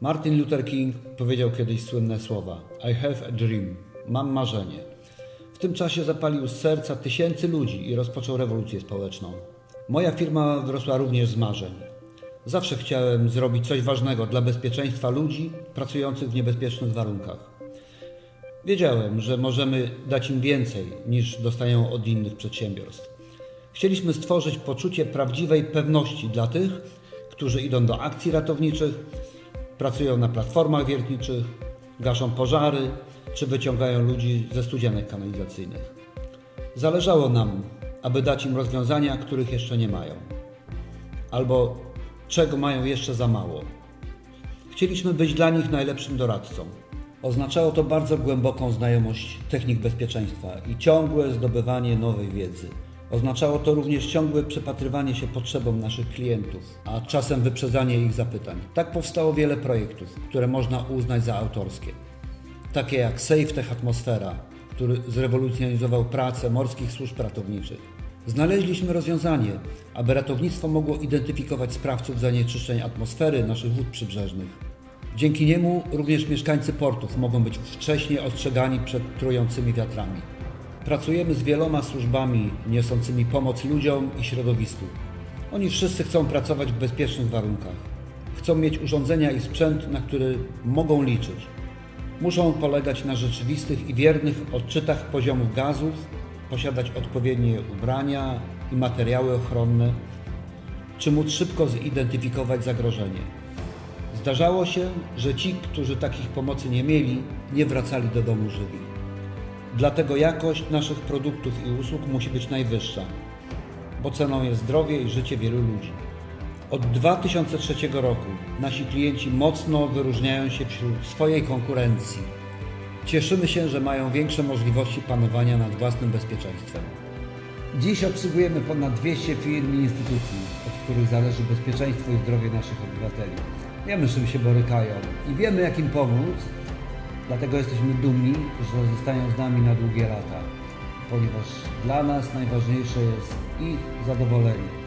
Martin Luther King powiedział kiedyś słynne słowa: I have a dream. Mam marzenie. W tym czasie zapalił z serca tysięcy ludzi i rozpoczął rewolucję społeczną. Moja firma wyrosła również z marzeń. Zawsze chciałem zrobić coś ważnego dla bezpieczeństwa ludzi pracujących w niebezpiecznych warunkach. Wiedziałem, że możemy dać im więcej niż dostają od innych przedsiębiorstw. Chcieliśmy stworzyć poczucie prawdziwej pewności dla tych, którzy idą do akcji ratowniczych, pracują na platformach wiertniczych, gaszą pożary czy wyciągają ludzi ze studzianek kanalizacyjnych. Zależało nam, aby dać im rozwiązania, których jeszcze nie mają, albo czego mają jeszcze za mało. Chcieliśmy być dla nich najlepszym doradcą. Oznaczało to bardzo głęboką znajomość technik bezpieczeństwa i ciągłe zdobywanie nowej wiedzy. Oznaczało to również ciągłe przepatrywanie się potrzebom naszych klientów, a czasem wyprzedzanie ich zapytań. Tak powstało wiele projektów, które można uznać za autorskie. Takie jak SafeTech Atmosfera, który zrewolucjonizował pracę morskich służb ratowniczych. Znaleźliśmy rozwiązanie, aby ratownictwo mogło identyfikować sprawców zanieczyszczeń atmosfery naszych wód przybrzeżnych. Dzięki niemu również mieszkańcy portów mogą być wcześniej ostrzegani przed trującymi wiatrami. Pracujemy z wieloma służbami niosącymi pomoc ludziom i środowisku. Oni wszyscy chcą pracować w bezpiecznych warunkach. Chcą mieć urządzenia i sprzęt, na który mogą liczyć. Muszą polegać na rzeczywistych i wiernych odczytach poziomów gazów, posiadać odpowiednie ubrania i materiały ochronne, czy móc szybko zidentyfikować zagrożenie. Zdarzało się, że ci, którzy takich pomocy nie mieli, nie wracali do domu żywi. Dlatego jakość naszych produktów i usług musi być najwyższa, bo ceną jest zdrowie i życie wielu ludzi. Od 2003 roku nasi klienci mocno wyróżniają się wśród swojej konkurencji. Cieszymy się, że mają większe możliwości panowania nad własnym bezpieczeństwem. Dziś obsługujemy ponad 200 firm i instytucji, od których zależy bezpieczeństwo i zdrowie naszych obywateli. Wiemy, z czym się borykają i wiemy, jak im pomóc, dlatego jesteśmy dumni, że zostają z nami na długie lata, ponieważ dla nas najważniejsze jest ich zadowolenie.